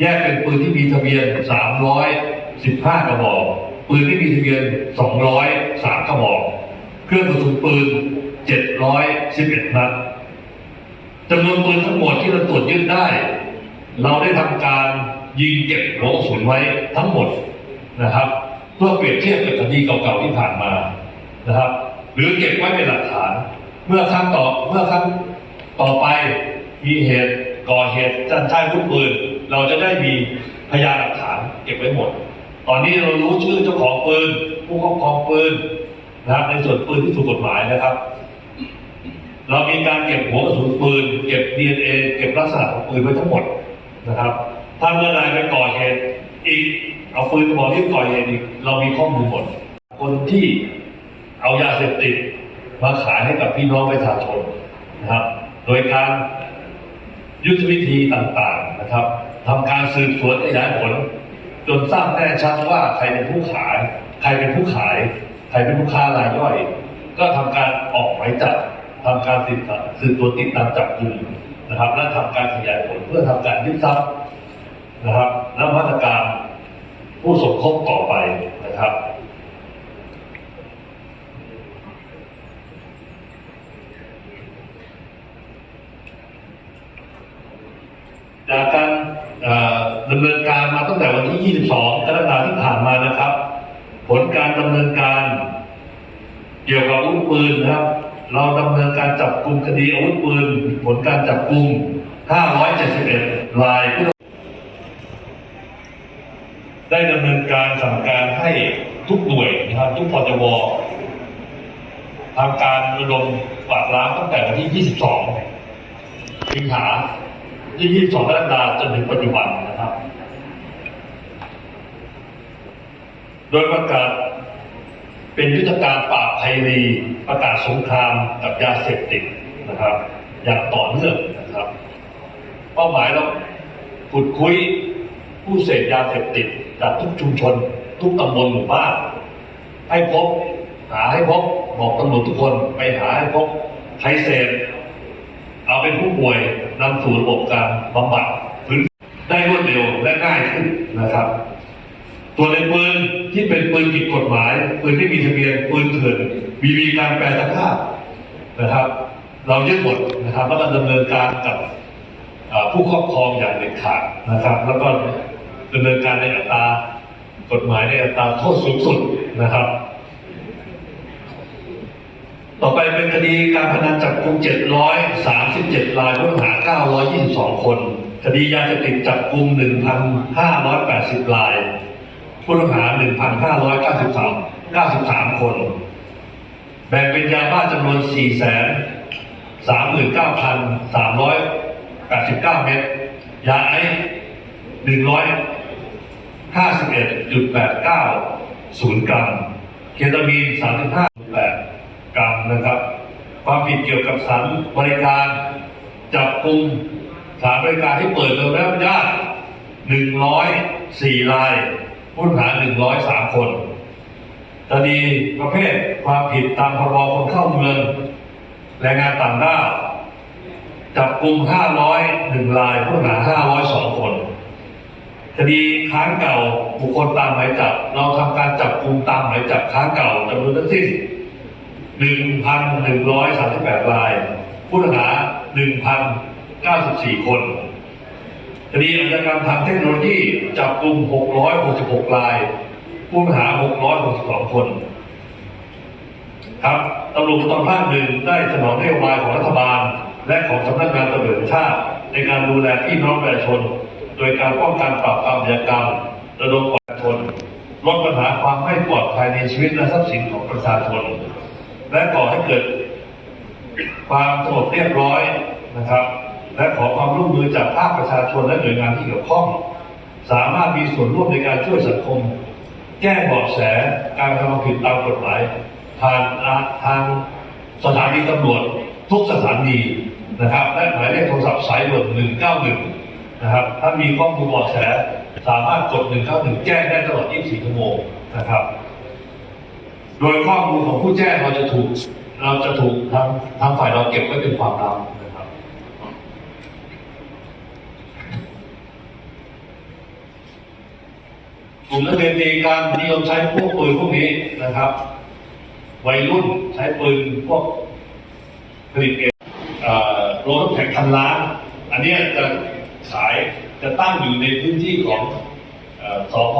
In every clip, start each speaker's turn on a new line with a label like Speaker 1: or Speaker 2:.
Speaker 1: แยกเป็นปืนที่มีทะเบียน 315 กระบอก ปืนที่มีทะเบียน 203 กระบอก เครื่องกระสุนปืน 711 นัดจำนวนปืนทั้งหมดที่เราตรวจยึดได้ เราได้ทำการยิงเก็บหัวกระสุนไว้ทั้งหมดนะครับ เพื่อเปรียบเทียบกับคดีเก่าๆที่ผ่านมานะครับ หรือเก็บไว้เป็นหลักฐาน เมื่อครั้งต่อเมื่อครั้งต่อไปมีเหตุก่อเหตุจันใช้วุธปืน เราจะได้มีพยานหลักฐานเก็บไว้หมด ตอนนี้เรารู้ชื่อเจ้าของปืน ผู้ครอบครองปืนนะครับในส่วนปืนที่ถูกกฎหมายนะครับ เรามีการเก็บหัวกระสุนปืน เก็บ DNA เก็บลักษณะของปืนไว้ทั้งหมดนะครับ ถ้าเมื่อใดไปก่อเหตุอีกเอาปืนกระบอกที่ก่อเหตุอีกเรามีข้อมูลหมด คนที่เอายาเสพติดมาขายให้กับพี่น้องประชาชนนะครับ โดยการยุทธวิธีต่างๆนะครับ ทำการสืบสวนขยายผล จนทราบแน่ชัดว่าใครเป็นผู้ขาย ใครเป็นผู้ขาย ใครเป็นผู้ค้ารายย่อย ก็ทำการออกหมายจับทำการสืบสืบสวนติดตามจับกลุ่มนะครับ และทำการขยายผลเพื่อทำการยึดทรัพย์นะครับและมาตรการผู้สมคบต่อไปนะครับจากการ ดำเนินการมาตั้งแต่วันที่ 22 กรกฎาคมที่ผ่านมานะครับ ผลการดำเนินการ เกี่ยวกับอาวุธปืนนะครับ เราดำเนินการจับกลุ่มคดีอาวุธปืน ผลการจับกลุ่ม 571 รายผู้ได้ดำเนินการสั่งการให้ทุกหน่วยนะครับทุกพจวทำการระดมปราบล้างตั้งแต่วันที่ 22 สิงหา ที่ 22กรกฎาคมจนถึงปัจจุบันนะครับ โดยประกาศเป็นยุทธการปราบภัยรีประกาศสงครามกับยาเสพติดนะครับ อย่างต่อเนื่องนะครับ เป้าหมายเราขุดคุยผู้เสพยาเสพติดจากทุกชุมชน ทุกตำบลหมู่บ้านให้พบหาให้พบบอกตำรวจทุกคนไปหาให้พบใครเสพเอาเป็นผู้ป่วย นำสู่ระบบการบำบัดพื้นได้รวดเร็วและง่ายขึ้นนะครับ ตัวในปืนที่เป็นปืนผิดกฎหมายปืนที่มีทะเบียนปืนเถื่อนมีมีการแปลสภาพนะครับ เรายึดหมดนะครับแล้วก็ดำเนินการกับผู้ครอบครองอย่างเด็ดขาดนะครับ แล้วก็ดำเนินการในอัตรากฎหมายในอัตราโทษสูงสุดนะครับ ต่อไปเป็นคดีการพนันจับกลุ่ม737 รายผู้ต้องหา 922 คน คดียาเสพติดจับกลุ่ม1,580 ราย ผู้ต้องหา 1,593 93 คน แบ่งเป็นยาบ้าจำนวน 439,389 เม็ด ยาไอซ์151.89 ศูนย์กรัม เคตามีน 35.8 กรัมนะครับ ความผิดเกี่ยวกับสารบริการ จับกลุ่มสารบริการที่เปิดโดยไม่ได้รับอนุญาต104ราย ผู้ต้องหา103คนคดีประเภทความผิดตามพรบคนเข้าเมืองแรงงานต่างด้าวจับกลุ่ม501รายผู้ต้องหา502คนคดีค้างเก่าบุคคลตามหมายจับ เราทำการจับกลุ่มตามหมายจับค้างเก่าจำนวนทั้งสิ้น 1,138 ราย ผู้ต้องหา 1,094 คนคดีอาชญากรรมทางเทคโนโลยีจับกลุ่ม 666 ราย ผู้ต้องหา 662 คนครับตำรวจภูธรภาคหนึ่งได้สนองนโยบายของรัฐบาล และของสำนักงานตำรวจชาติ ในการดูแลพี่น้องประชาชน โดยการป้องกันปราบปรามอาชญากรรมระดมประชาชนลดปัญหาความไม่ปลอดภัยในชีวิตและทรัพย์สินของประชาชน และก่อให้เกิดความสงบเรียบร้อยนะครับ และขอความร่วมมือจากภาคประชาชนและหน่วยงานที่เกี่ยวข้อง สามารถมีส่วนร่วมในการช่วยสังคม แก้เบาะแสการกระทำผิดตามกฎหมายผ่านทางสถานีตำรวจทุกสถานีนะครับและหมายเลขโทรศัพท์สายด่วน191 นะครับ ถ้ามีข้อมูลเบาะแส สามารถกด 191 แจ้งได้ตลอด 24 ชั่วโมงนะครับ โดยข้อมูลของผู้แจ้งเราจะถูก เราจะถูกทางทางฝ่ายเราเก็บไว้เป็นความลับนะครับ กลุ่มนักเรียนตีการนิยมใช้พวกปืนพวกนี้นะครับ วัยรุ่นใช้ปืนพวกผลิตเองรงน้ำแข็งพันล้าน อันนี้จะขายจะตั้งอยู่ในพื้นที่ของอ่อสพ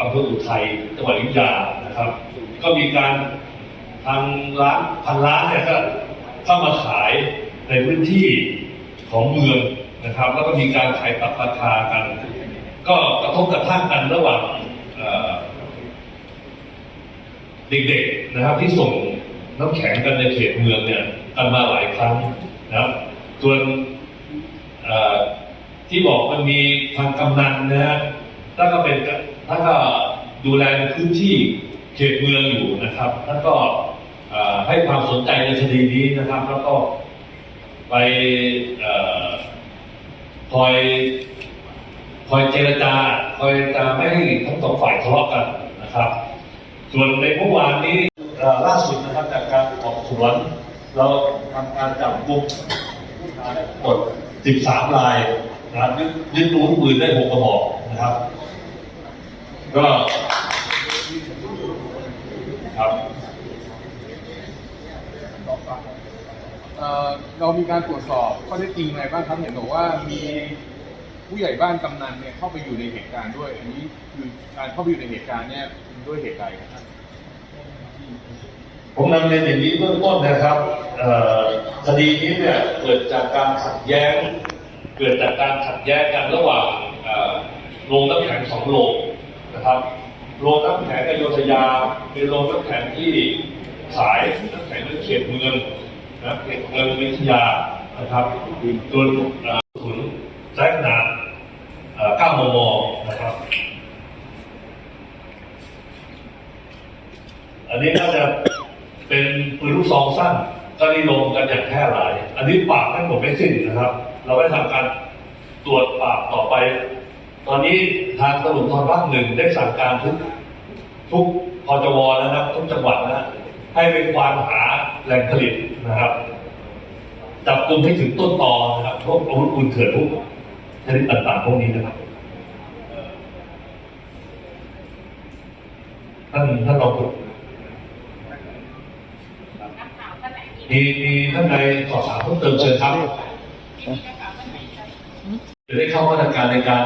Speaker 1: อำเภออุทัยจังหวัดอยุธยา นะครับ ก็มีการทางร้านพันล้านเนี่ยก็เข้ามาขายในพื้นที่ของเมืองนะครับ แล้วก็มีการขายปรับราคากัน ก็กระทบกระทั่งกันระหว่างเด็กๆนะครับที่ส่งน้ำแข็งกันในเขตเมืองเนี่ยกันมาหลายครั้งนะครับส่วนที่บอกมันมีทางกำนันนะฮะถ้าก็เป็นท่าก็ดูแลพื้นที่ ตเมืองอยู่นะครับท่านก็ให้ความสนใจในคดีนี้นะครับ แล้วก็ไปเอ่อคอยคอยเจรจาคอยจรจาไม่ให้ทั้งสองฝ่ายทะเลาะกันนะครับ ส่วนในเมื่อวานนี้ล่าสุดนะครับจากการสอบสวน เราทำการจับกลุ่มผู้ชายได้ทั้งหมด13 รายนะครับยึดยึดอาวุธปืนได้ 6 กระบอกนะครับ ก็ ครับ
Speaker 2: เอ่อเรามีการตรวจสอบข้อเท็จจริงอะไรบ้างครับเห็นบอกว่ามีผู้ใหญ่บ้านกำนันเนี่ยเข้าไปอยู่ในเหตุการณ์ด้วย อันนี้คือการเข้าไปอยู่ในเหตุการณ์เนี่ยด้วยเหตุใดครับ
Speaker 1: ผมนำเรียนอย่างนี้เบื้องต้นนะครับคดีนี้เนี่ยเกิดจากการขัดแย้ง เกิดจากการขัดแย้งกันระหว่างโรงน้ำแข็งสองโรงนะครับ โรงน้ำแข็งอโยธยา เป็นโรงน้ำแข็งที่ขายน้ำแข็งในเขตเมืองนะเขตเมืองวิทยานะครับโดยเอ่อถุนใช้ขนาดเอ่อ9มมนะครับ อันนี้น่าจะเป็นปืนลูกซองสั้นก็นิยมกันอย่างแพร่หลาย อันนี้ปราบไม่หมดไม่สิ้นนะครับ เราได้ทำการตรวจปราบต่อไป ตอนนี้ทางตำรวจทภาคหนึ่งได้สั่งการทุกทุกพจวนะครับทุกจังหวัดนะให้ไปควานหาแหล่งผลิตนะครับจับกลุ่มให้ถึงต้นตอนะครับพวกอาวุธปืนเถื่อนพวกชนิดต่างๆพวกนี้นะครับเอ่อท่านท่านรองผู้
Speaker 3: นักข่าวท่านไหนมี
Speaker 1: มีมีท่านใดสอบถามเพิ่มเติมเชิญครับ
Speaker 3: มีนักข่าวท่านไหนจะ
Speaker 1: จะได้เข้ามาตรการในการ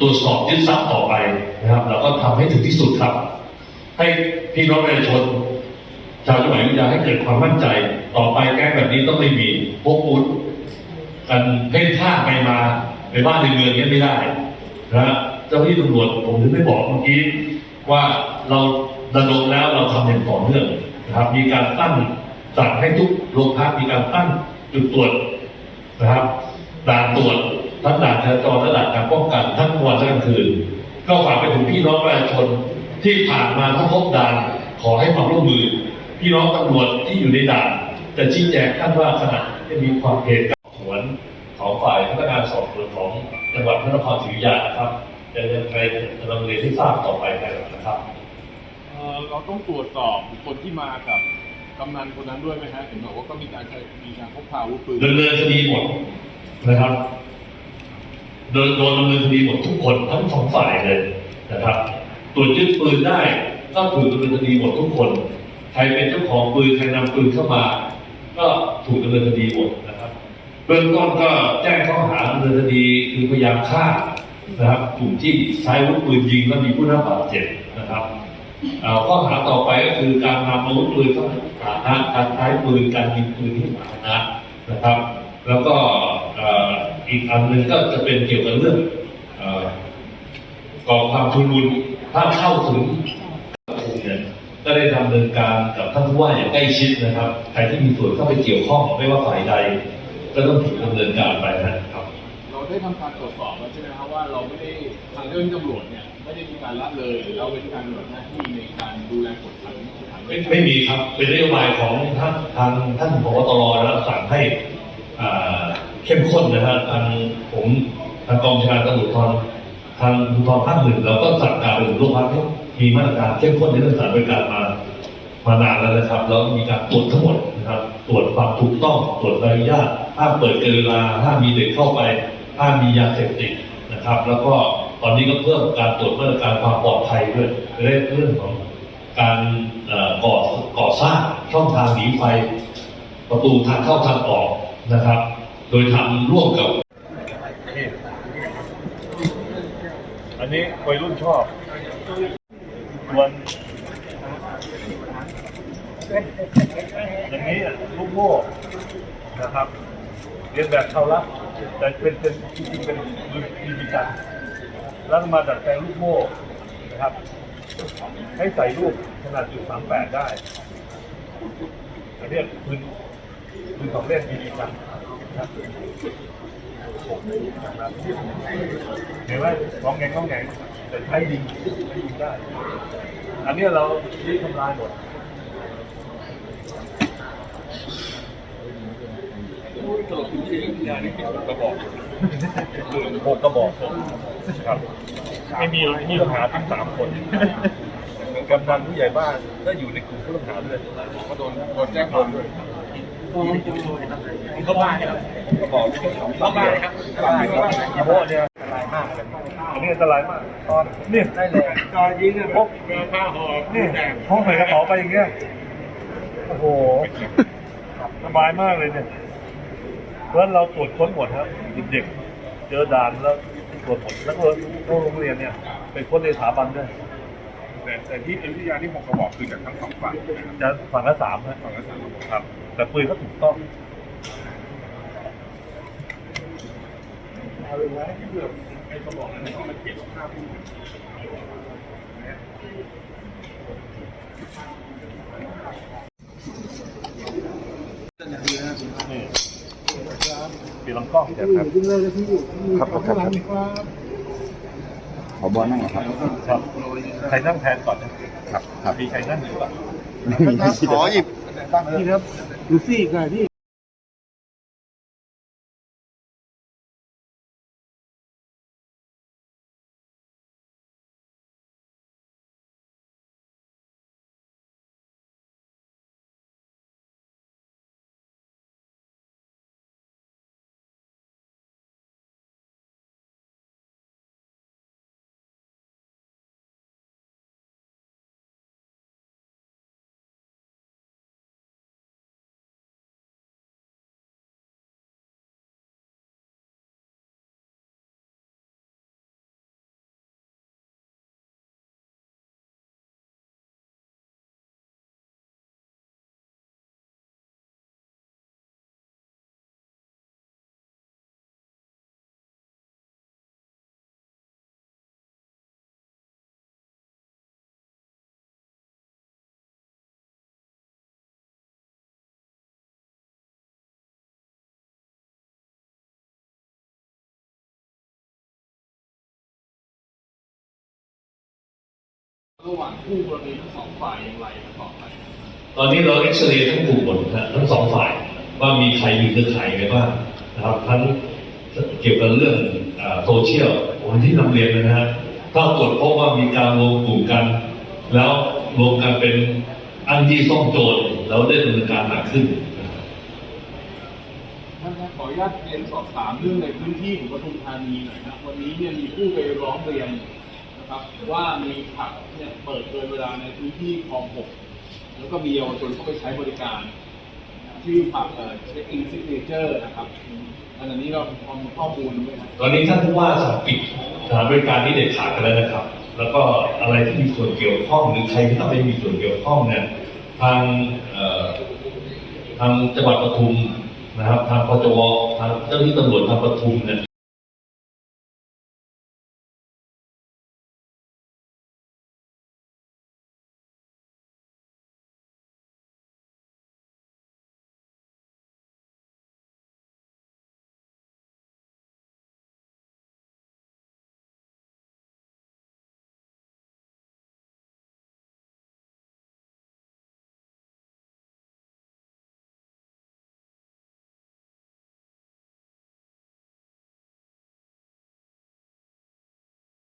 Speaker 1: ตรวจสอบยึดทรัพย์ต่อไปนะครับ เราก็ทำให้ถึงที่สุดครับ ให้พี่น้องประชาชนชาวจังหวัดอยุธยาให้เกิดความมั่นใจ ต่อไปแก๊งแบบนี้ต้องไม่มีพวกอาวุธกันเพ่นพ่าไปมาในบ้านในเมืองนี้ไม่ได้นะเจ้าหน้าที่ตำรวจผมถึงได้บอกเมื่อกี้ว่าเราดำรงแล้วเราทำอย่างต่อเนื่องนะครับ มีการตั้งสั่งให้ทุกโรงพักมีการตั้งจุดตรวจนะครับด่านตรวจ ทั้งด่านจราจรและด่านการป้องกันทั้งวันและกลางคืน ก็ฝากไปถึงพี่น้องประชาชนที่ผ่านมาถ้าพบด่านขอให้ความร่วมมือ พี่น้องตำรวจที่อยู่ในด่าน จะชี้แจงท่านว่าขณะที่มีความเหตุการณ์สวนของฝ่ายพนักงานสอบสวนของจังหวัดพระนครศรีอยุธยานะครับจะยังไงจะนำเรียนให้ทราบต่อไปนะครับ
Speaker 2: เอ่อเราต้องตรวจสอบบุคคลที่มากับกำนันคนนั้นด้วยไหมฮะเห็นบอกว่าก็มีการใช้มีการพกพาอาวุธปืน
Speaker 1: ดำเนินคดีหมดนะครับ โดนโดนดำเนินคดีหมดทุกคนทั้งสองฝ่ายเลยนะครับตรวจยึดปืนได้ก็ถูกดำเนินคดีหมดทุกคน ใครเป็นเจ้าของปืนใครนำปืนเข้ามา ก็ถูกดำเนินคดีหมดนะครับเบื้องต้นก็แจ้งข้อหาดำเนินคดีคือพยายามฆ่านะครับกลุ่มที่ใช้อาวุธปืนยิงและมีผู้รับบาดเจ็บนะครับข้อหาต่อไปก็คือการนำอาวุธปืนเข้าสาการใช้ปืนการยิงปืนที่สาธารณะนะครับ แล้วก็ อ่ออีกอันหนึ่งก็จะเป็นเกี่ยวกับเรื่องเอ่อก่อความชุลมุนถ้าเข้าถึงเนี่ยก็ได้ดำเนินการกับท่านผู้ว่าอย่างใกล้ชิดนะครับใครที่มีส่วนเข้าไปเกี่ยวข้องไม่ว่าฝ่ายใดก็ต้องถูกดำเนินการไปนะครับ
Speaker 2: เราได้ทำการตรวจสอบแล้วใช่ไหมครับว่าเราไม่ได้ทางเจ้าหน้าที่ตำรวจเนี่ยไม่ได้มีการละเลยหรือเราเป็นการปฏิบัติหน้าที่ในการดูแลกฎหมายสถาน
Speaker 1: ไม่ไม่มีครับเป็นนโยบายของท่านทางท่านผบตรแล้วสั่งให้อ่า เข้มข้นนะฮะทางผมทางกองชาการตำรวจทรทางภูธรภาคหนึ่งเราก็สั่งการไปถึงโรงพักให้มีมาตรการเข้มข้นในเรื่องสถารบริการมามานานแล้วนะครับแล้วมีการตรวจทั้งหมดนะครับตรวจความถูกต้องตรวจใบอนุญาตห้ามเปิดเกินเวลาห้ามมีเด็กเข้าไปห้ามมียาเสพติดนะครับ แล้วก็ตอนนี้ก็เพิ่มการตรวจมาตรการความปลอดภัยด้วยเรื่องเรื่องของการก่อก่อสร้างช่องทางหนีไฟประตูทางเข้าทางออกนะครับ โดยทำร่วมกับ
Speaker 4: อันนี้วัยรุ่นชอบส่วนอย่างนี้ลูกโม่นะครับ เรียนแบบเขาละแต่เป็นเป็นจริงๆเป็นบีบีกันแล้วมาดัดแปลงลูกโม่นะครับ ให้ใส่ลูกขนาดจุดสามแปดได้อันเนี้ยปืนปืนของเล่นบีบีกัน เห็นไหมของแงงของแงงแต่ใช้ยิงใช้ยิงได้ อันเนี้ยเราที่ทำลายหมด
Speaker 2: ตลอดพื้นที่อยุธยาเนี่ยเป็นกระบอก
Speaker 4: หกกระบอกครับ ไม่มีมีปัญหาทั้งสามคนกำนันผู้ใหญ่บ้านก็อยู่ในกลุ่มผู้ต้องหาด้วย
Speaker 2: ก็โดนโดนแจ้งความด้วย
Speaker 4: เขาบ้านครับกระบอกเขาบ้านครับอีโม่เนี่ยอันตรายมากเลยอันนี้อันตรายมากตอนนี่ได้เลยตอนยิงเนี่ยพกผ้าห่อนี่พกใส่กระเป๋าไปอย่างเงี้ยโอ้โหสบายมากเลยเนี่ยเพราะฉะนั้นเราตรวจค้นหมดครับเด็กๆเจอด่านแล้วตรวจหมดแล้วก็โรงเรียนเนี่ยไปค้นในสถาบันด้วย
Speaker 2: แต่แต่ที่อยุธยาที่หกกระบอกคือจากทั้งสองฝั่ง
Speaker 4: จะฝั่งละสามนะ
Speaker 2: ฝั่งละสาม
Speaker 4: ครับ แต่ปืนก็ถูกต้อง
Speaker 2: เอาเลยไว้เพื่อไอ้กระบอกนั้นต้องมาเก็บภาพผู้
Speaker 4: นี่ปีลำกล้องเดี๋ยวครับ
Speaker 5: ครับครับครับขอบอลนั่งเหรอครับ
Speaker 4: ครับใครนั่งแทนก่อนนะครับ
Speaker 5: ครับ
Speaker 4: มีใครนั่งอยู่ป่ะ
Speaker 5: ขอหยิบ
Speaker 6: นี่ครับ ดูซี่กั
Speaker 2: ระหว่างคู่กรณีทั้งสองฝ่ายอย่างไรต่อไป
Speaker 1: ตอนนี้เราเอ็กซเรย์ทั้งกลุ่มหมดนะทั้งสองฝ่ายว่ามีใครมีเครือข่ายอะไรบ้างนะครับทั้งเกี่ยวกับเรื่องเอ่อโซเชียลผมที่นำเรียนนะฮะถ้าตรวจพบว่ามีการรวมกลุ่มกัน แล้วรวมกันเป็นอันที่ซ่องโจรเราได้ดำเนินการหนักขึ้นนะครับ
Speaker 2: ท่านครับขออนุญาตเรียนสอบถามเรื่องในพื้นที่ของปทุมธานีหน่อยนะครับวันนี้เนี่ยมีผู้ไปร้องเรียนนะ ครับว่ามีผับเนี่ยเปิดเกินเวลาในพื้นที่คลองหกแล้วก็มีเยาวชนเข้าไปใช้บริการชื่อผับเอ่อเช็คอินซิกเนเจอร์นะครับอันนี้เราพอมีข้อมูลไหมครับ
Speaker 1: ตอนนี้ท่านผู้ว่าสั่งปิดสถานบริการที่เด็ดขาดกันแล้วนะครับ แล้วก็อะไรที่มีส่วนเกี่ยวข้องหรือใครที่ต้องไม่มีส่วนเกี่ยวข้องเนี่ยทางทางจังหวัดปทุมนะครับ ทางปจวทางเจ้าหน้าที่ตำรวจทางปทุมเนี่ย